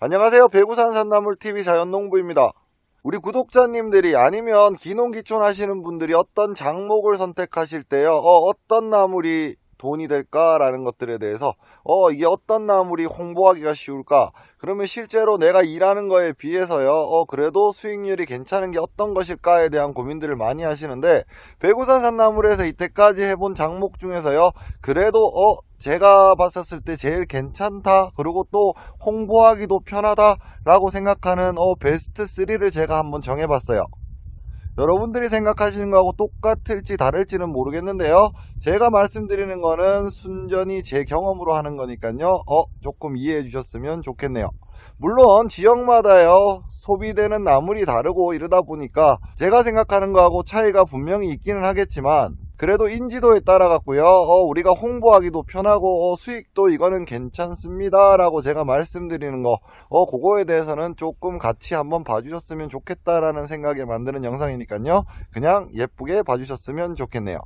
안녕하세요. 배구산 산나물TV 자연농부입니다. 우리 구독자님들이 아니면 기농기촌 하시는 분들이 어떤 장목을 선택하실 때요, 어, 어떤 나물이 돈이 될까라는 것들에 대해서, 어, 이게 어떤 나물이 홍보하기가 쉬울까? 그러면 실제로 내가 일하는 거에 비해서요, 어, 그래도 수익률이 괜찮은 게 어떤 것일까에 대한 고민들을 많이 하시는데, 배구산 산 나물에서 이때까지 해본 장목 중에서요, 그래도, 어, 제가 봤었을 때 제일 괜찮다, 그리고 또 홍보하기도 편하다 라고 생각하는 어, 베스트 3를 제가 한번 정해봤어요. 여러분들이 생각하시는 거하고 똑같을지 다를지는 모르겠는데요. 제가 말씀드리는 거는 순전히 제 경험으로 하는 거니까요. 어, 조금 이해해 주셨으면 좋겠네요. 물론 지역마다요 소비되는 나물이 다르고 이러다 보니까 제가 생각하는 거하고 차이가 분명히 있기는 하겠지만 그래도 인지도에 따라 갖고요. 어, 우리가 홍보하기도 편하고 어, 수익도 이거는 괜찮습니다. 라고 제가 말씀드리는 거. 어, 그거에 대해서는 조금 같이 한번 봐주셨으면 좋겠다라는 생각에 만드는 영상이니까요. 그냥 예쁘게 봐주셨으면 좋겠네요.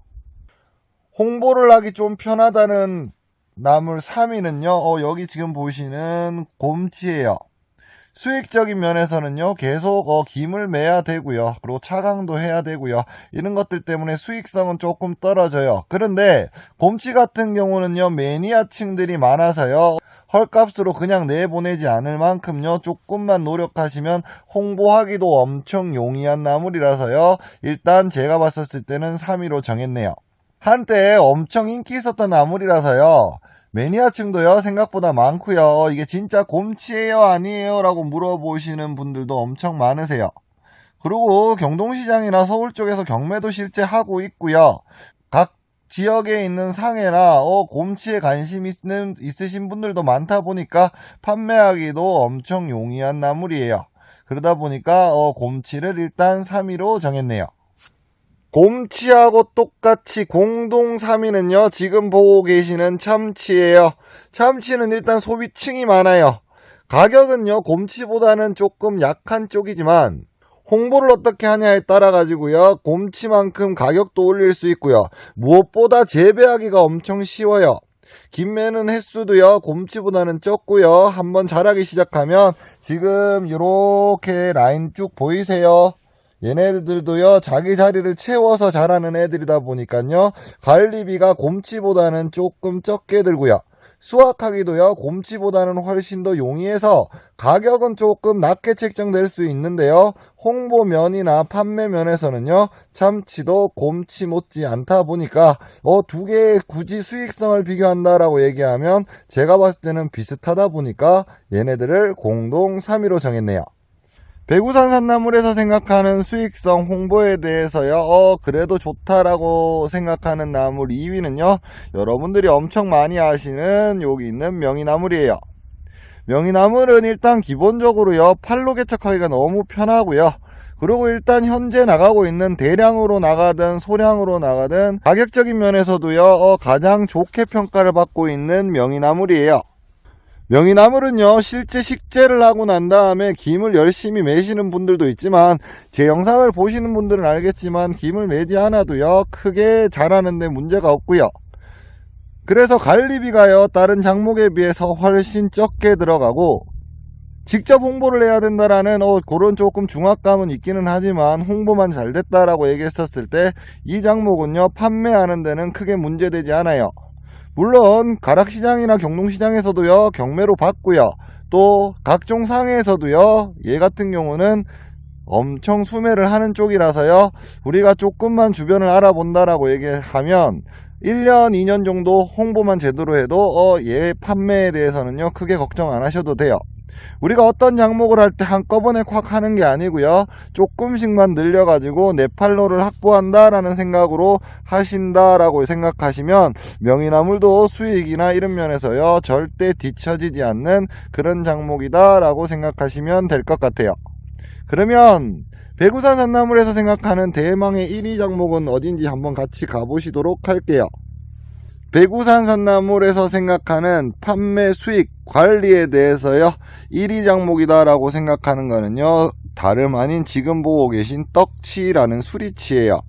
홍보를 하기 좀 편하다는 나물 3위는요. 어, 여기 지금 보시는 곰치예요 수익적인 면에서는요, 계속, 어, 김을 매야 되고요. 그리고 차강도 해야 되고요. 이런 것들 때문에 수익성은 조금 떨어져요. 그런데, 곰치 같은 경우는요, 매니아층들이 많아서요, 헐값으로 그냥 내보내지 않을 만큼요, 조금만 노력하시면 홍보하기도 엄청 용이한 나물이라서요, 일단 제가 봤었을 때는 3위로 정했네요. 한때 엄청 인기 있었던 나물이라서요, 매니아층도요 생각보다 많고요. 이게 진짜 곰치예요 아니에요? 라고 물어보시는 분들도 엄청 많으세요. 그리고 경동시장이나 서울 쪽에서 경매도 실제 하고 있고요. 각 지역에 있는 상해나 어, 곰치에 관심 있는, 있으신 분들도 많다 보니까 판매하기도 엄청 용이한 나물이에요. 그러다 보니까 어, 곰치를 일단 3위로 정했네요 곰치하고 똑같이 공동 3위는요, 지금 보고 계시는 참치예요. 참치는 일단 소비층이 많아요. 가격은요, 곰치보다는 조금 약한 쪽이지만, 홍보를 어떻게 하냐에 따라 가지고요, 곰치만큼 가격도 올릴 수 있고요. 무엇보다 재배하기가 엄청 쉬워요. 김매는 횟수도요, 곰치보다는 적고요. 한번 자라기 시작하면, 지금 이렇게 라인 쭉 보이세요? 얘네들도요 자기 자리를 채워서 자라는 애들이다 보니까요 관리비가 곰치보다는 조금 적게 들고요. 수확하기도요 곰치보다는 훨씬 더 용이해서 가격은 조금 낮게 책정될 수 있는데요 홍보면이나 판매면에서는요 참치도 곰치 못지 않다 보니까 어, 두 개의 굳이 수익성을 비교한다라고 얘기하면 제가 봤을 때는 비슷하다 보니까 얘네들을 공동 3위로 정했네요 배구산 산나물에서 생각하는 수익성 홍보에 대해서요, 어, 그래도 좋다라고 생각하는 나물 2위는요, 여러분들이 엄청 많이 아시는 여기 있는 명이나물이에요. 명이나물은 일단 기본적으로요, 팔로 개척하기가 너무 편하고요. 그리고 일단 현재 나가고 있는 대량으로 나가든 소량으로 나가든 가격적인 면에서도요, 어, 가장 좋게 평가를 받고 있는 명이나물이에요. 명이나물은요 실제 식재를 하고 난 다음에 김을 열심히 매시는 분들도 있지만 제 영상을 보시는 분들은 알겠지만 김을 매지 않아도요 크게 자라는데 문제가 없고요. 그래서 관리비가요 다른 장목에 비해서 훨씬 적게 들어가고 직접 홍보를 해야 된다라는 어, 그런 조금 중압감은 있기는 하지만 홍보만 잘 됐다라고 얘기했었을 때이 장목은요 판매하는 데는 크게 문제되지 않아요 물론 가락시장이나 경동시장에서도요 경매로 받고요. 또 각종 상해에서도요 얘 같은 경우는 엄청 수매를 하는 쪽이라서요 우리가 조금만 주변을 알아본다라고 얘기하면 1년 2년 정도 홍보만 제대로 해도 어, 얘 판매에 대해서는요 크게 걱정 안 하셔도 돼요 우리가 어떤 장목을 할 때 한꺼번에 콱 하는 게 아니고요. 조금씩만 늘려가지고 내 팔로를 확보한다라는 생각으로 하신다라고 생각하시면 명이나물도 수익이나 이런 면에서요. 절대 뒤처지지 않는 그런 장목이다라고 생각하시면 될 것 같아요. 그러면 배구산 산나물에서 생각하는 대망의 1위 장목은 어딘지 한번 같이 가보시도록 할게요. 배구산 산나물에서 생각하는 판매 수익 관리에 대해서요 1위 장목이다라고 생각하는 거는요 다름 아닌 지금 보고 계신 떡치라는 수리치예요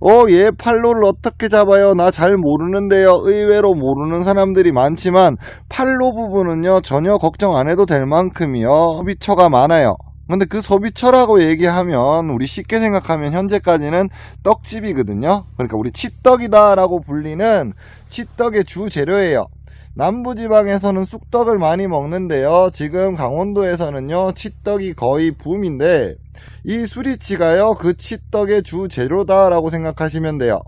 어, 얘 팔로를 어떻게 잡아요? 나 잘 모르는데요. 의외로 모르는 사람들이 많지만 팔로 부분은요, 전혀 걱정 안 해도 될 만큼이요. 소비처가 많아요. 근데 그 소비처라고 얘기하면 우리 쉽게 생각하면 현재까지는 떡집이거든요. 그러니까 우리 치떡이다라고 불리는 치떡의 주 재료예요. 남부지방에서는 쑥떡을 많이 먹는데요. 지금 강원도에서는요, 치떡이 거의 붐인데, 이 수리치가요, 그 치떡의 주 재료다라고 생각하시면 돼요.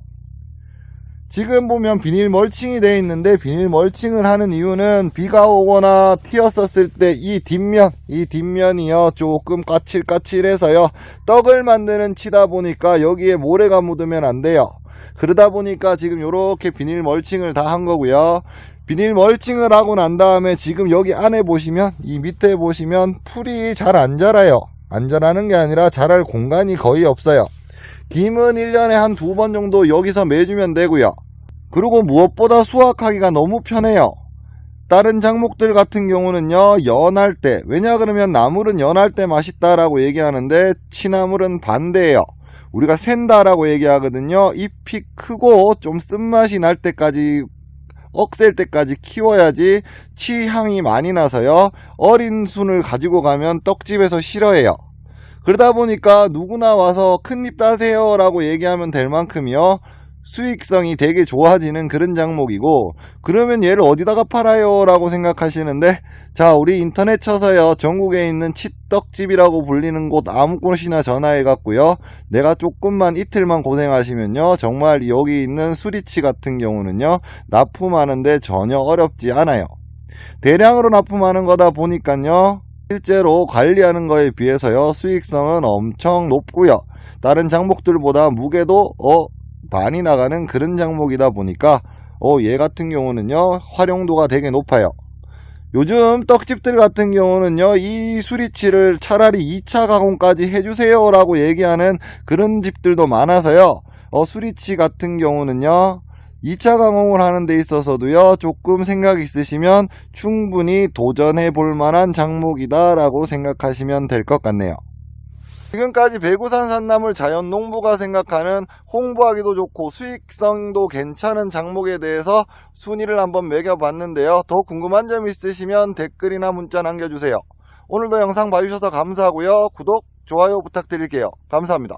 지금 보면 비닐 멀칭이 되어 있는데 비닐 멀칭을 하는 이유는 비가 오거나 튀었었을 때 이 뒷면 이 뒷면이요. 조금 까칠까칠해서요. 떡을 만드는 치다 보니까 여기에 모래가 묻으면 안 돼요. 그러다 보니까 지금 이렇게 비닐 멀칭을 다 한 거고요. 비닐 멀칭을 하고 난 다음에 지금 여기 안에 보시면 이 밑에 보시면 풀이 잘 안 자라요. 안 자라는 게 아니라 자랄 공간이 거의 없어요 김은 1년에 한 두 번 정도 여기서 매주면 되고요. 그리고 무엇보다 수확하기가 너무 편해요. 다른 작목들 같은 경우는요, 연할 때, 왜냐 그러면 나물은 연할 때 맛있다라고 얘기하는데, 취나물은 반대예요. 우리가 샌다라고 얘기하거든요. 잎이 크고 좀 쓴맛이 날 때까지, 억셀 때까지 키워야지 취향이 많이 나서요. 어린 순을 가지고 가면 떡집에서 싫어해요. 그러다 보니까 누구나 와서 큰 잎 따세요 라고 얘기하면 될 만큼이요. 수익성이 되게 좋아지는 그런 장목이고, 그러면 얘를 어디다가 팔아요? 라고 생각하시는데, 자, 우리 인터넷 쳐서요, 전국에 있는 치떡집이라고 불리는 곳 아무 곳이나 전화해 갖고요, 내가 조금만 이틀만 고생하시면요, 정말 여기 있는 수리치 같은 경우는요, 납품하는데 전혀 어렵지 않아요. 대량으로 납품하는 거다 보니까요, 실제로 관리하는 거에 비해서요 수익성은 엄청 높고요. 다른 장목들보다 무게도 어 많이 나가는 그런 장목이다 보니까 어 얘 같은 경우는요 활용도가 되게 높아요. 요즘 떡집들 같은 경우는요 이 수리치를 차라리 2차 가공까지 해주세요 라고 얘기하는 그런 집들도 많아서요 어 수리치 같은 경우는요 2차 가공을 하는 데 있어서도요, 조금 생각 있으시면 충분히 도전해 볼 만한 장목이다 라고 생각하시면 될 것 같네요. 지금까지 배구산 산나물 자연농부가 생각하는 홍보하기도 좋고 수익성도 괜찮은 장목에 대해서 순위를 한번 매겨봤는데요. 더 궁금한 점 있으시면 댓글이나 문자 남겨주세요. 오늘도 영상 봐주셔서 감사하고요. 구독, 좋아요 부탁드릴게요. 감사합니다.